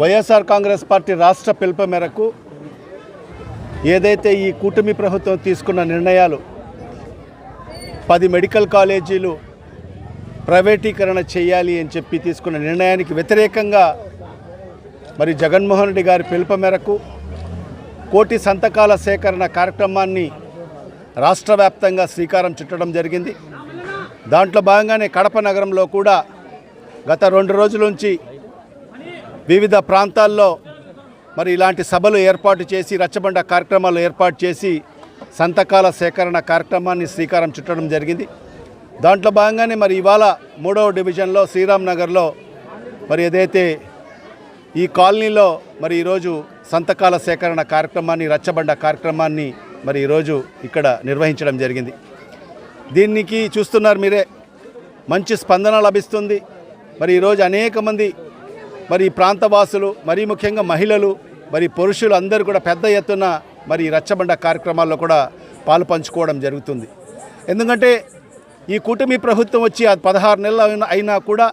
YSR Congress party రాష్ట్ర పిలుపు మేరకు ఏదైతే ఈ కూటమి ప్రభుత్వం తీసుకున్న నిర్ణయాలు పది మెడికల్ కాలేజీలు ప్రైవేటీకరణ చేయాలి అని చెప్పి తీసుకున్న నిర్ణయానికి వ్యతిరేకంగా మరి జగన్మోహన్ రెడ్డి గారి పిలుపు మేరకు కోటి సంతకాల సేకరణ కార్యక్రమాన్ని రాష్ట్ర వ్యాప్తంగా శ్రీకారం చుట్టడం జరిగింది. దాంట్లో భాగంగానే కడప నగరంలో కూడా గత రెండు రోజుల నుంచి వివిధ ప్రాంతాల్లో మరి ఇలాంటి సభలు ఏర్పాటు చేసి రచ్చబండ కార్యక్రమాలు ఏర్పాటు చేసి సంతకాల సేకరణ కార్యక్రమాన్ని శ్రీకారం చుట్టడం జరిగింది. దాంట్లో భాగంగానే మరి ఇవాళ మూడవ డివిజన్లో శ్రీరామ్ నగర్లో మరి ఏదైతే ఈ కాలనీలో మరి ఈరోజు సంతకాల సేకరణ కార్యక్రమాన్ని రచ్చబండ కార్యక్రమాన్ని మరి ఈరోజు ఇక్కడ నిర్వహించడం జరిగింది. దీనికి చూస్తున్నారు మీరే మంచి స్పందన లభిస్తుంది. మరి ఈరోజు అనేక మంది మరి ప్రాంతవాసులు మరీ ముఖ్యంగా మహిళలు మరి పురుషులు అందరూ కూడా పెద్ద ఎత్తున మరి రచ్చబండ కార్యక్రమాల్లో కూడా పాలు పంచుకోవడం జరుగుతుంది. ఎందుకంటే ఈ కూటమి ప్రభుత్వం వచ్చి పదహారు నెలలు అయినా- అయినా కూడా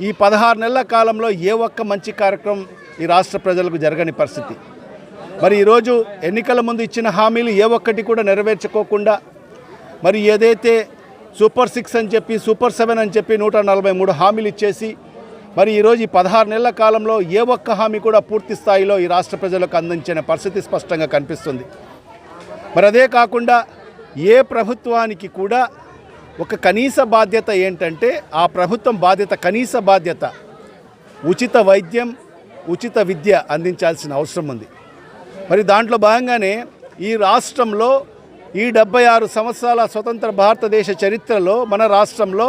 ఈ పదహారు నెలల కాలంలో ఏ ఒక్క మంచి కార్యక్రమం ఈ రాష్ట్ర ప్రజలకు జరగని పరిస్థితి. మరి ఈరోజు ఎన్నికల ముందు ఇచ్చిన హామీలు ఏ ఒక్కటి కూడా నెరవేర్చుకోకుండా మరి ఏదైతే సూపర్ సిక్స్ అని చెప్పి సూపర్ సెవెన్ అని చెప్పి నూట నలభై మూడు హామీలు ఇచ్చేసి మరి ఈరోజు ఈ పదహారు నెలల కాలంలో ఏ ఒక్క హామీ కూడా పూర్తి స్థాయిలో ఈ రాష్ట్ర ప్రజలకు అందించిన పరిస్థితి స్పష్టంగా కనిపిస్తుంది. మరి అదే కాకుండా ఏ ప్రభుత్వానికి కూడా ఒక కనీస బాధ్యత ఏంటంటే ఆ ప్రభుత్వం బాధ్యత కనీస బాధ్యత ఉచిత వైద్యం ఉచిత విద్య అందించాల్సిన అవసరం ఉంది. మరి దాంట్లో భాగంగానే ఈ రాష్ట్రంలో ఈ డెబ్బై ఆరు సంవత్సరాల స్వతంత్ర భారతదేశ చరిత్రలో మన రాష్ట్రంలో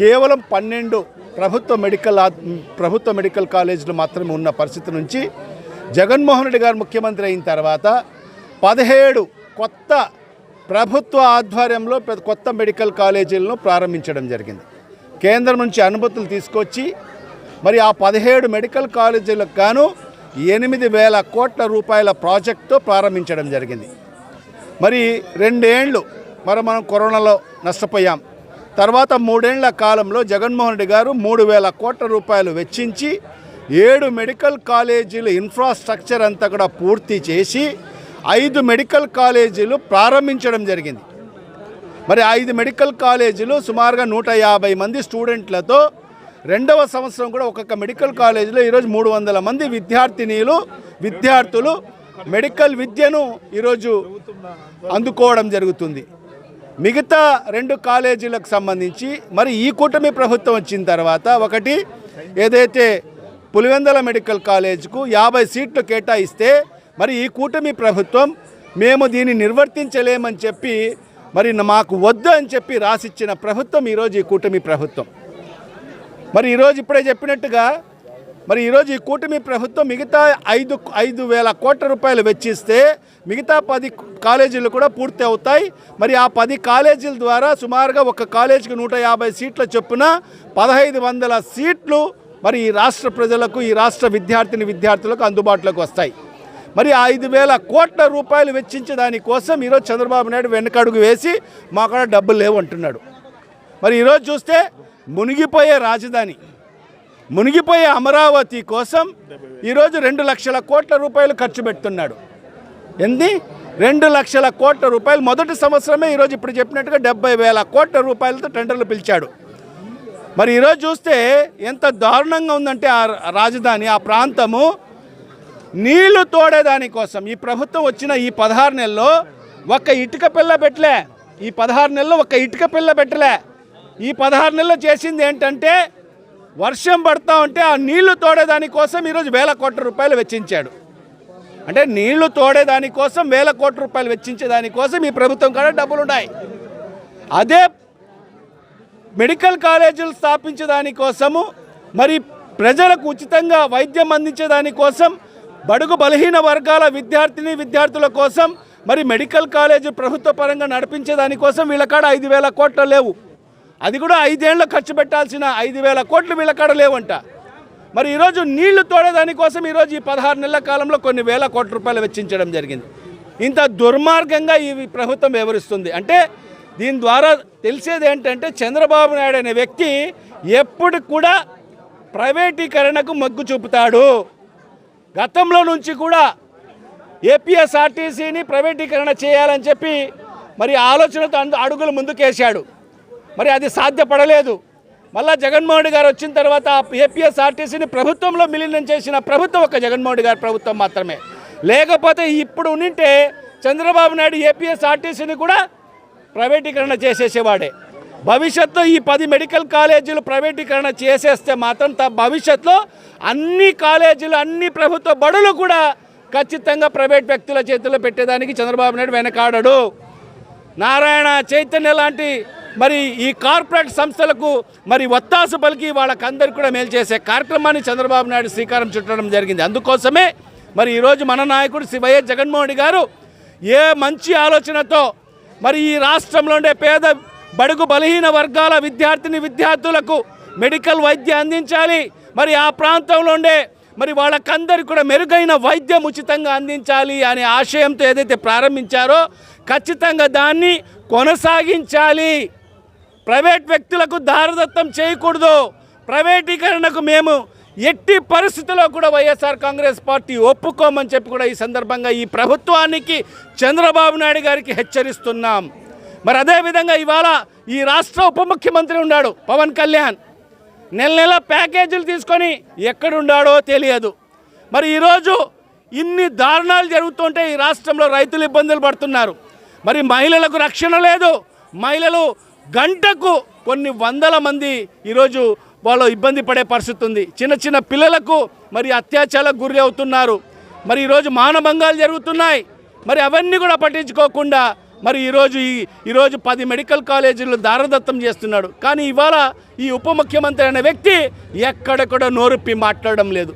కేవలం పన్నెండు ప్రభుత్వ మెడికల్ ఆ- ప్రభుత్వ మెడికల్ కాలేజీలు మాత్రమే ఉన్న పరిస్థితి నుంచి జగన్మోహన్ రెడ్డి గారు ముఖ్యమంత్రి అయిన తర్వాత పదిహేడు కొత్త ప్రభుత్వ ఆధ్వర్యంలో కొత్త మెడికల్ కాలేజీలను ప్రారంభించడం జరిగింది. కేంద్రం నుంచి అనుమతులు తీసుకొచ్చి మరి ఆ పదిహేడు మెడికల్ కాలేజీలకు గాను ఎనిమిది వేల కోట్ల రూపాయల ప్రాజెక్టుతో ప్రారంభించడం జరిగింది. మరి రెండేండ్లు మరి మనం కరోనాలో నష్టపోయాం. తర్వాత మూడేళ్ళ కాలంలో జగన్మోహన్ రెడ్డి గారు మూడు వేల కోట్ల రూపాయలు వెచ్చించి ఏడు మెడికల్ కాలేజీలు ఇన్ఫ్రాస్ట్రక్చర్ అంతా కూడా పూర్తి చేసి ఐదు మెడికల్ కాలేజీలు ప్రారంభించడం జరిగింది. మరి ఐదు మెడికల్ కాలేజీలు సుమారుగా నూట యాభై మంది స్టూడెంట్లతో రెండవ సంవత్సరం కూడా ఒక్కొక్క మెడికల్ కాలేజీలో ఈరోజు మూడు వందల మంది విద్యార్థినీలు విద్యార్థులు మెడికల్ విద్యను ఈరోజు అందుకోవడం జరుగుతుంది. మిగతా రెండు కాలేజీలకు సంబంధించి మరి ఈ కూటమి ప్రభుత్వం వచ్చిన తర్వాత ఒకటి ఏదైతే పులివెందల మెడికల్ కాలేజ్కు యాభై సీట్లు కేటాయిస్తే మరి ఈ కూటమి ప్రభుత్వం మేము దీన్ని నిర్వర్తించలేమని చెప్పి మరి మాకు వద్దు అని చెప్పి రాసిచ్చిన ప్రభుత్వం ఈరోజు ఈ కూటమి ప్రభుత్వం. మరి ఈరోజు ఇప్పుడే చెప్పినట్టుగా మరి ఈరోజు ఈ కూటమి ప్రభుత్వం మిగతా ఐదు ఐదు వేల కోట్ల రూపాయలు వెచ్చిస్తే మిగతా పది కాలేజీలు కూడా పూర్తి అవుతాయి. మరి ఆ పది కాలేజీల ద్వారా సుమారుగా ఒక కాలేజీకి నూట యాభై సీట్ల చొప్పున పదహైదు వందల సీట్లు మరి ఈ రాష్ట్ర ప్రజలకు ఈ రాష్ట్ర విద్యార్థిని విద్యార్థులకు అందుబాటులోకి వస్తాయి. మరి ఐదు వేల కోట్ల రూపాయలు వెచ్చించే దానికోసం ఈరోజు చంద్రబాబు నాయుడు వెనకడుగు వేసి మా డబ్బులు లేవు అంటున్నాడు. మరి ఈరోజు చూస్తే మునిగిపోయే రాజధాని. మునిగిపోయే అమరావతి కోసం ఈరోజు రెండు లక్షల కోట్ల రూపాయలు ఖర్చు పెడుతున్నాడు. ఎంది రెండు లక్షల కోట్ల రూపాయలు. మొదటి సంవత్సరమే ఈరోజు ఇప్పుడు చెప్పినట్టుగా డెబ్బై వేల కోట్ల రూపాయలతో టెండర్లు పిలిచాడు. మరి ఈరోజు చూస్తే ఎంత దారుణంగా ఉందంటే ఆ రాజధాని ఆ ప్రాంతము నీళ్ళు తోడేదానికోసం ఈ ప్రభుత్వం వచ్చిన ఈ పదహారు నెలల్లో ఒక్క ఇటుక పిల్ల పెట్టలే. ఈ పదహారు నెలల్లో ఒక్క ఇటుక పిల్ల పెట్టలే. ఈ పదహారు నెలల్లో చేసింది ఏంటంటే వర్షం పడతా ఉంటే ఆ నీళ్ళు తోడేదానికోసం ఈరోజు వేల కోట్ల రూపాయలు వెచ్చించాడు. అంటే నీళ్ళు తోడేదాని కోసం వేల కోట్ల రూపాయలు వెచ్చించే దానికోసం ఈ ప్రభుత్వం కాడ డబ్బులు ఉన్నాయి అదే మెడికల్ కాలేజీలు స్థాపించే దానికోసము మరి ప్రజలకు ఉచితంగా వైద్యం అందించే దానికోసం బడుగు బలహీన వర్గాల విద్యార్థిని విద్యార్థుల కోసం మరి మెడికల్ కాలేజీ ప్రభుత్వ పరంగా నడిపించే దానికోసం వీళ్ళ కాడ ఐదు వేల కోట్లు లేవు. అది కూడా ఐదేళ్ళు ఖర్చు పెట్టాల్సిన ఐదు వేల కోట్లు వీళ్ళ లేవంట. మరి ఈరోజు నీళ్ళు తోడేదానికోసం ఈరోజు ఈ పదహారు నెలల కాలంలో కొన్ని వేల కోట్ల రూపాయలు వెచ్చించడం జరిగింది. ఇంత దుర్మార్గంగా ఈ ప్రభుత్వం వివరిస్తుంది అంటే దీని ద్వారా తెలిసేది ఏంటంటే చంద్రబాబు నాయుడు అనే వ్యక్తి ఎప్పుడు కూడా ప్రైవేటీకరణకు మగ్గు చూపుతాడు. గతంలో నుంచి కూడా ఏపీఎస్ఆర్టీసీని ప్రైవేటీకరణ చేయాలని చెప్పి మరి ఆలోచనతో అందు- అడుగులు ముందుకేశాడు. మరి అది సాధ్యపడలేదు. మళ్ళా జగన్మోహన్ రెడ్డి గారు వచ్చిన తర్వాత ఏపీఎస్ఆర్టీసీని ప్రభుత్వంలో విలీనం చేసిన ప్రభుత్వం ఒక జగన్మోహన్ గారి ప్రభుత్వం మాత్రమే. లేకపోతే ఇప్పుడు ఉంటే చంద్రబాబు నాయుడు ఏపీఎస్ఆర్టీసీని కూడా ప్రైవేటీకరణ చేసేసేవాడే. భవిష్యత్తులో ఈ పది మెడికల్ కాలేజీలు ప్రైవేటీకరణ చేసేస్తే మాత్రం భవిష్యత్తులో అన్ని కాలేజీలు అన్ని ప్రభుత్వ బడులు కూడా ఖచ్చితంగా ప్రైవేట్ వ్యక్తుల చేతుల్లో పెట్టేదానికి చంద్రబాబు నాయుడు వెనకాడడు. నారాయణ చైతన్య లాంటి మరి ఈ కార్పొరేట్ సంస్థలకు మరి ఒత్తాసు పలికి వాళ్ళకందరికీ కూడా మేలు చేసే కార్యక్రమాన్ని చంద్రబాబు నాయుడు శ్రీకారం చుట్టడం జరిగింది. అందుకోసమే మరి ఈరోజు మన నాయకుడు శ్రీ వైఎస్ జగన్మోహన్ రెడ్డి గారు ఏ మంచి ఆలోచనతో మరి ఈ రాష్ట్రంలో ఉండే పేద బడుగు బలహీన వర్గాల విద్యార్థిని విద్యార్థులకు మెడికల్ వైద్యం అందించాలి. మరి ఆ ప్రాంతంలో ఉండే మరి వాళ్ళకందరికీ కూడా మెరుగైన వైద్యం ఉచితంగా అందించాలి అనే ఆశయంతో ఏదైతే ప్రారంభించారో ఖచ్చితంగా దాన్ని కొనసాగించాలి. ప్రైవేట్ వ్యక్తులకు దారదత్తం చేయకూడదు. ప్రైవేటీకరణకు మేము ఎట్టి పరిస్థితుల్లో కూడా వైఎస్ఆర్ కాంగ్రెస్ పార్టీ ఒప్పుకోమని చెప్పి కూడా ఈ సందర్భంగా ఈ ప్రభుత్వానికి చంద్రబాబు నాయుడు గారికి హెచ్చరిస్తున్నాం. మరి అదేవిధంగా ఇవాళ ఈ రాష్ట్ర ఉప ముఖ్యమంత్రి ఉన్నాడు పవన్ కళ్యాణ్. నెల నెల ప్యాకేజీలు తీసుకొని ఎక్కడుండాడో తెలియదు. మరి ఈరోజు ఇన్ని దారుణాలు జరుగుతుంటే ఈ రాష్ట్రంలో రైతులు ఇబ్బందులు పడుతున్నారు. మరి మహిళలకు రక్షణ లేదు. మహిళలు గంటకు కొన్ని వందల మంది ఈరోజు వాళ్ళు ఇబ్బంది పడే పరిస్థితి ఉంది. చిన్న చిన్న పిల్లలకు మరి అత్యాచారాలకు గురి అవుతున్నారు. మరి ఈరోజు మానభంగాలు జరుగుతున్నాయి. మరి అవన్నీ కూడా పట్టించుకోకుండా మరి ఈరోజు ఈ ఈరోజు పది మెడికల్ కాలేజీలు దారదత్తం చేస్తున్నాడు. కానీ ఇవాళ ఈ ఉప ముఖ్యమంత్రి అనే వ్యక్తి ఎక్కడెక్కడ నోరుప్పి మాట్లాడడం లేదు.